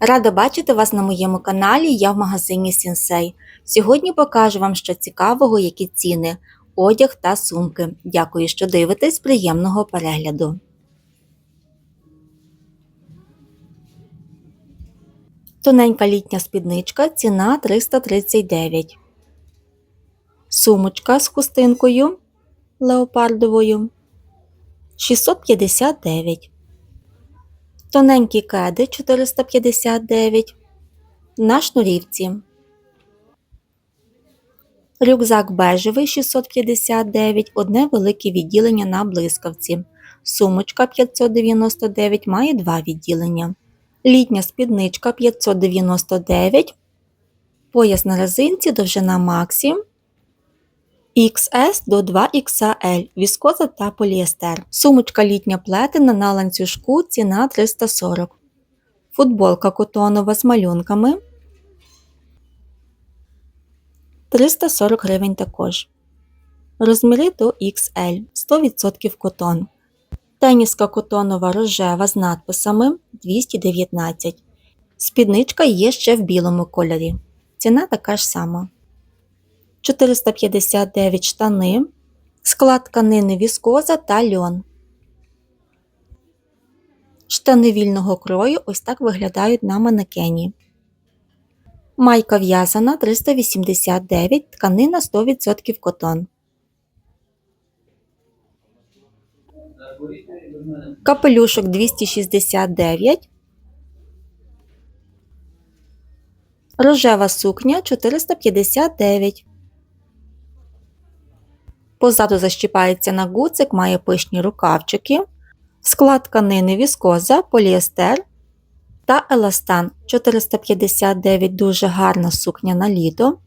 Рада бачити вас на моєму каналі. Я в магазині Сінсей. Сьогодні покажу вам що цікавого, які ціни, одяг та сумки. Дякую, що дивитесь. Приємного перегляду. Тоненька літня спідничка, ціна 339. Сумочка з хустинкою леопардовою 659. Тоненькі кеди 459 на шнурівці. Рюкзак бежевий 659, одне велике відділення на блискавці. Сумочка 599 має два відділення. Літня спідничка 599, пояс на резинці, довжина Максі. XS до 2XL, віскоза та поліестер. Сумочка літня плетена на ланцюжку, ціна 340. Футболка котонова з малюнками 340 гривень також. Розміри до XL 100% котон. Теніска котонова рожева з надписами 219. Спідничка є ще в білому кольорі. Ціна така ж сама. 459 штани, склад тканини віскоза та льон. Штани вільного крою ось так виглядають на манекені. Майка в'язана 389, тканина 100% котон. Капелюшок 269. Рожева сукня 459. Позаду защіпається на гуцик, має пишні рукавчики. Склад тканини віскоза, поліестер та еластан 459 дуже гарна сукня на літо.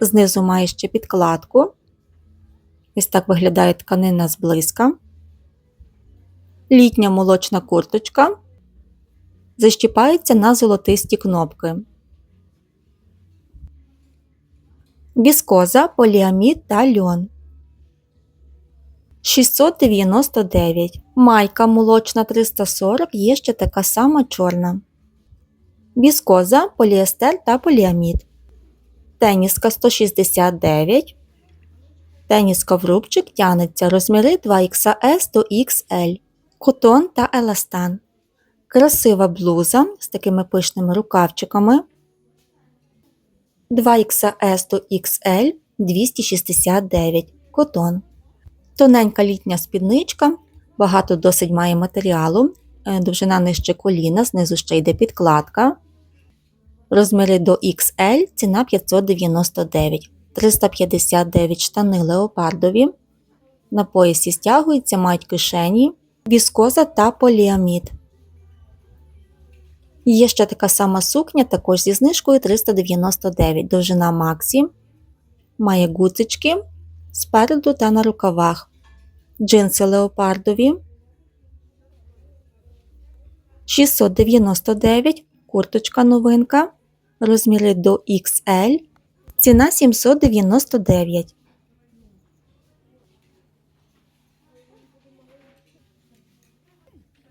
Знизу має ще підкладку. Ось так виглядає тканина зблизька. Літня молочна курточка. Защіпається на золотисті кнопки. Віскоза, поліамід та льон. 699. Майка молочна 340 є ще така сама чорна. Віскоза, поліестер та поліамід. Теніска 169. Теніска в рубчик тянеться розміри 2XS до XL. Котон та еластан. Красива блуза з такими пишними рукавчиками. 2XS до XL 269. Котон. Тоненька літня спідничка, багато досить має матеріалу, е, довжина нижче коліна, знизу ще йде підкладка. Розміри до XL, ціна 599, 359 штани леопардові. На поясі стягуються, мають кишені, віскоза та поліамід. Є ще така сама сукня, також зі знижкою 399, довжина Максі. Має гуцички спереду та на рукавах. Джинси леопардові 699, курточка новинка, розміри до XL, ціна 799.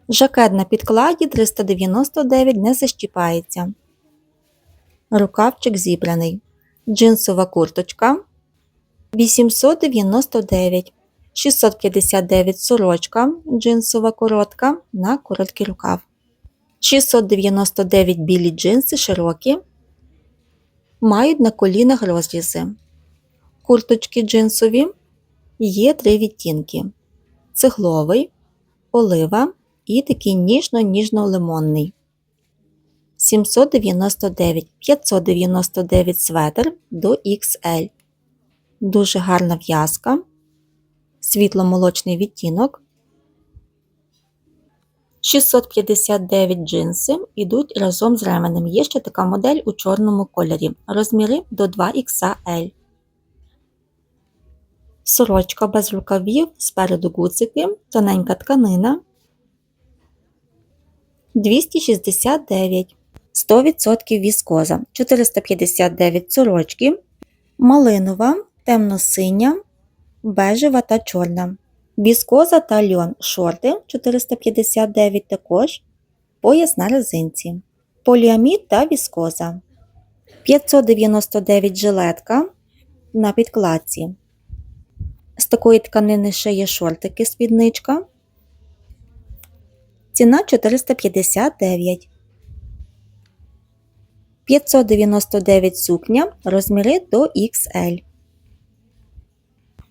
Жакет на підкладі 399 не защіпається. Рукавчик зібраний. Джинсова курточка 899, 659 сорочка джинсова коротка на короткий рукав. 699 білі джинси широкі. Мають на колінах розрізи. Курточки джинсові є три відтінки: цегловий, олива і такий ніжно-ніжно-лимонний. 799 599 светр до XL. Дуже гарна в'язка, світло-молочний відтінок. 659 джинси йдуть разом з ременем. Є ще така модель у чорному кольорі. Розміри до 2XL. Сорочка без рукавів, спереду гуцики, тоненька тканина. 269, 100% віскоза, 459 сорочки, малинова, темно-синя, бежева та чорна. Віскоза та льон шорти 459 також, пояс на резинці. поліамід та віскоза. 599 жилетка на підкладці. З такої тканини ще є шортики спідничка. Ціна 459. 599 сукня розміри до XL.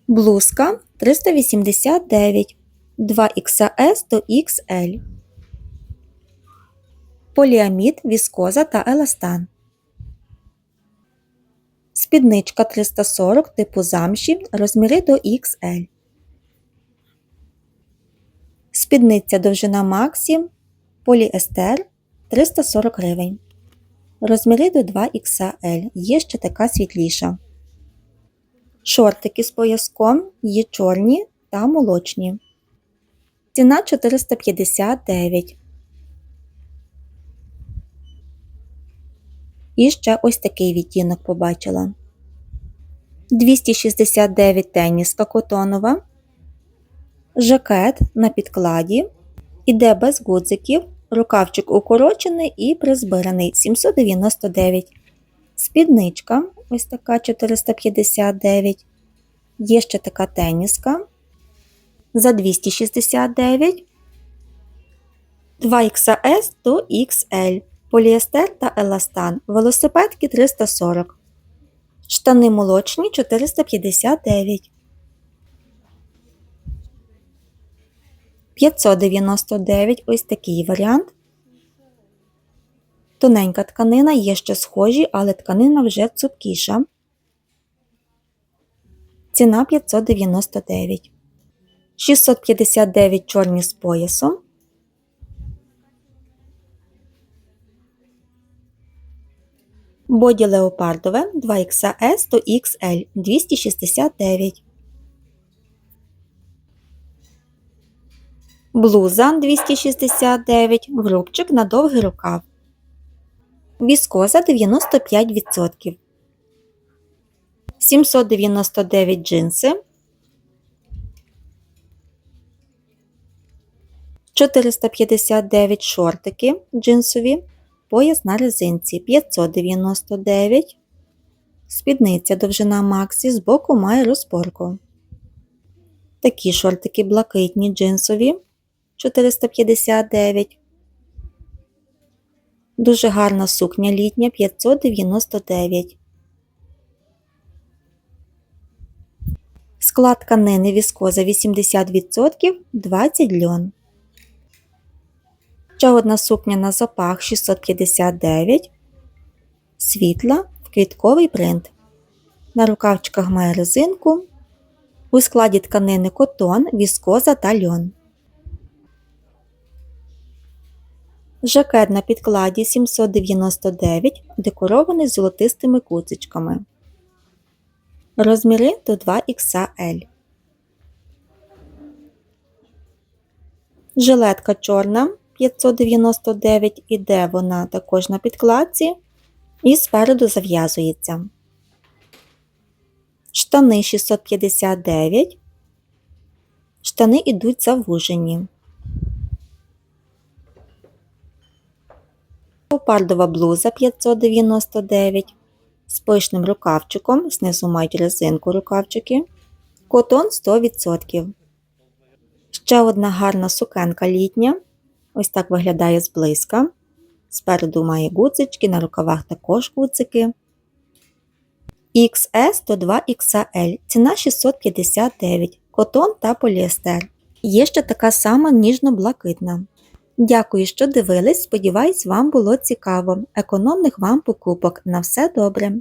Блузка 389 2XS до XL. Поліамід, віскоза та еластан. Спідничка 340 типу замші розміри до XL. Спідниця довжина Максі поліестер 340 гривень. Розміри до 2XL. Є ще така світліша. Шортики з пояском є чорні та молочні. Ціна 459. І ще ось такий відтінок побачила. 269 теніска котонова. Жакет на підкладі. Іде без гудзиків. Рукавчик укорочений і призбираний 799. Спідничка ось така 459. Є ще така теніска за 269. 2XS до XL. Поліестер та еластан. Велосипедки 340. Штани молочні 459. 599 ось такий варіант. Тоненька тканина є ще схожі, але тканина вже цупкіша. Ціна 599. 659 чорні з поясом. Боді леопардове 2XS до XL 269. Блуза 269, врубчик на довгий рукав. Віскоза 95%. 799 джинси. 459 шортики джинсові. Пояс на резинці 599. Спідниця довжина Максі збоку має розпорку. Такі шортики блакитні джинсові 459. Дуже гарна сукня літня 599. Склад тканини віскоза 80% 20 льон. Ще одна сукня на запах 659. Світла в квітковий принт. На рукавчиках має резинку. У складі тканини котон, віскоза та льон. Жакет на підкладі 799, декорований золотистими куцичками. Розміри до 2XL. Жилетка чорна 599 іде вона також на підкладці і спереду зав'язується. Штани 659. Штани йдуть завужені. Леопардова блуза 599 з пишним рукавчиком, знизу мають резинку рукавчики. Котон 100%. Ще одна гарна сукенка літня. Ось так виглядає зблизька. Спереду має гудзички, на рукавах також гудзики. XS до 2XL. Ціна 659 котон та поліестер. Є ще така сама ніжно-блакитна. Дякую, що дивились. Сподіваюсь, вам було цікаво. Економних вам покупок. На все добре!